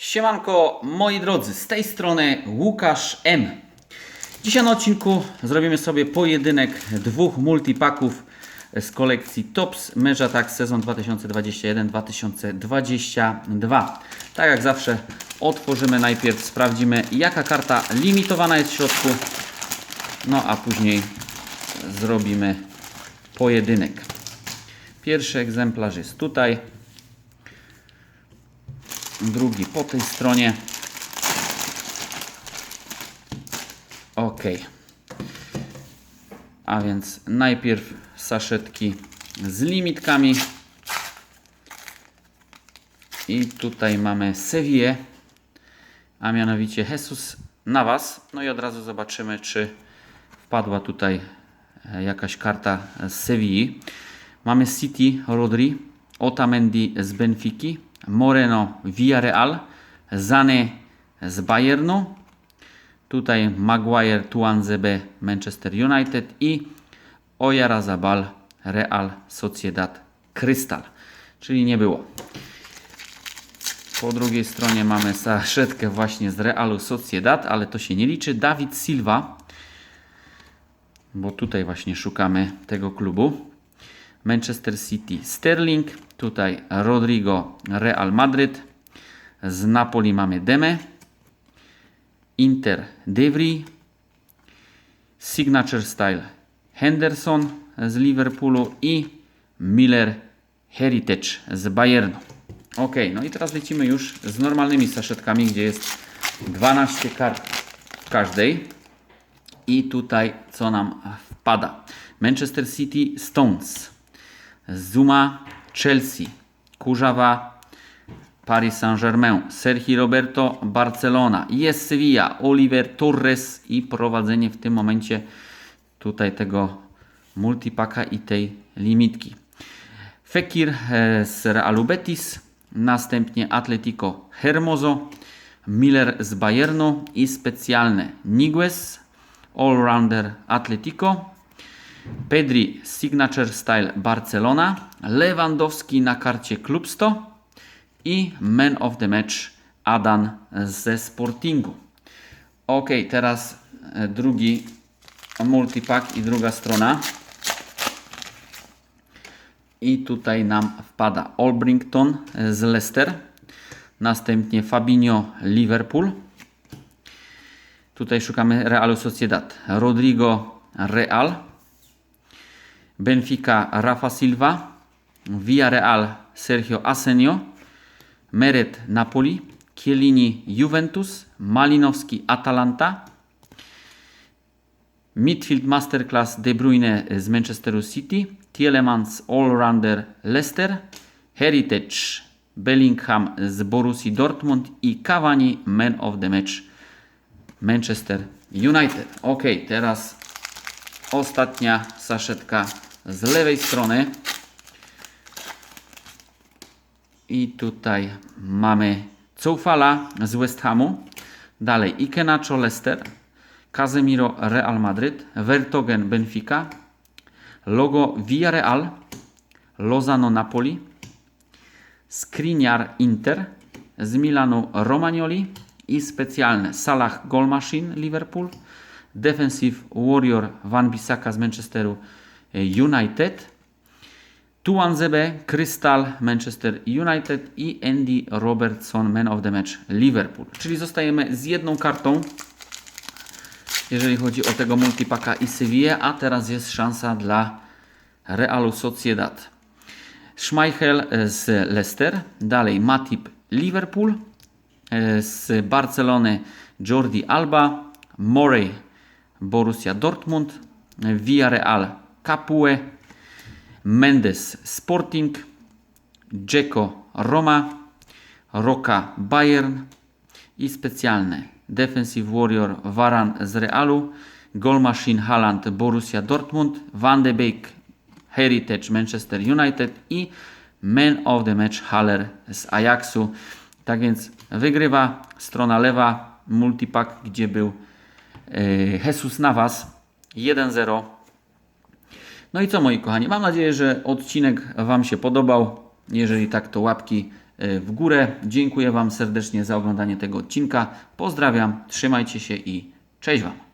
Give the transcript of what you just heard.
Siemanko, moi drodzy, z tej strony Łukasz M. Dzisiaj na odcinku zrobimy sobie pojedynek dwóch multipaków z kolekcji TOPS Męża Tak sezon 2021-2022. Tak jak zawsze otworzymy najpierw, sprawdzimy jaka karta limitowana jest w środku, no a później zrobimy pojedynek. Pierwszy egzemplarz jest tutaj, drugi po tej stronie. Ok. A więc najpierw saszetki z limitkami. I tutaj mamy Sevilla, a mianowicie Jesus Navas. No i od razu zobaczymy, czy wpadła tutaj e, jakaś karta z Sevilli. Mamy City Rodri, Otamendi z Benfiki, Moreno Villarreal, Zane z Bayernu, tutaj Maguire Tuanzebe Manchester United i Oyarzabal Real Sociedad Crystal, czyli nie było. Po drugiej stronie mamy saszetkę właśnie z Realu Sociedad, ale to się nie liczy. Dawid Silva, bo tutaj właśnie szukamy tego klubu. Manchester City Sterling, tutaj Rodrigo Real Madryt, z Napoli mamy Deme, Inter Devry, Signature Style Henderson z Liverpoolu i Miller Heritage z Bayernu. Ok, no i teraz lecimy już z normalnymi saszetkami, gdzie jest 12 kart w każdej. I tutaj co nam wpada? Manchester City Stones, Zuma Chelsea, Kurzawa Paris Saint-Germain, Sergi Roberto Barcelona, jest Sevilla, Oliver Torres i prowadzenie w tym momencie tutaj tego multipaka i tej limitki. Fekir e, z Realu Betis, następnie Atletico Hermoso, Miller z Bayernu i specjalne Niguez, Allrounder Atletico, Pedri Signature Style Barcelona, Lewandowski na karcie Club 100 i Man of the Match Adan ze Sportingu. Ok, teraz e, drugi multipack i druga strona. I tutaj nam wpada Albrington z Leicester, następnie Fabinho Liverpool. Tutaj szukamy Realu Sociedad. Rodrigo Real, Benfica Rafa Silva, Villarreal Sergio Asenio, Meret Napoli, Chiellini Juventus, Malinowski Atalanta, Midfield Masterclass De Bruyne z Manchesteru City, Tielemans Allrounder Leicester, Heritage Bellingham z Borussii Dortmund i Cavani Man of the Match Manchester United. Ok, teraz ostatnia saszetka z lewej strony. I tutaj mamy Coufala z West Hamu. Dalej Ikenacho Leicester. Casemiro Real Madryt. Vertogen Benfica. Logo Villarreal. Lozano Napoli. Skriniar Inter. Z Milanu Romagnoli. I specjalne Salah Goal Machine Liverpool. Defensive Warrior Van Bissaka z Manchesteru United. Tuanzebe, Crystal, Manchester United i Andy Robertson, Man of the Match, Liverpool. Czyli zostajemy z jedną kartą, jeżeli chodzi o tego multipaka i Sevilla, a teraz jest szansa dla Realu Sociedad. Schmeichel z Leicester, dalej Matip Liverpool, e, z Barcelony Jordi Alba, Morey Borussia Dortmund, Villarreal Capue, Mendes Sporting, Dzeko Roma, Roka Bayern i specjalne Defensive Warrior Varan z Realu, Goal Machine Haaland Borussia Dortmund, Van de Beek Heritage Manchester United i Man of the Match Haller z Ajaxu. Tak więc wygrywa strona lewa multipack, gdzie był e, Jesus Navas 1-0 no i co moi kochani, mam nadzieję, że odcinek Wam się podobał. Jeżeli tak, to łapki e, w górę. Dziękuję Wam serdecznie za oglądanie tego odcinka. Pozdrawiam, trzymajcie się i cześć Wam.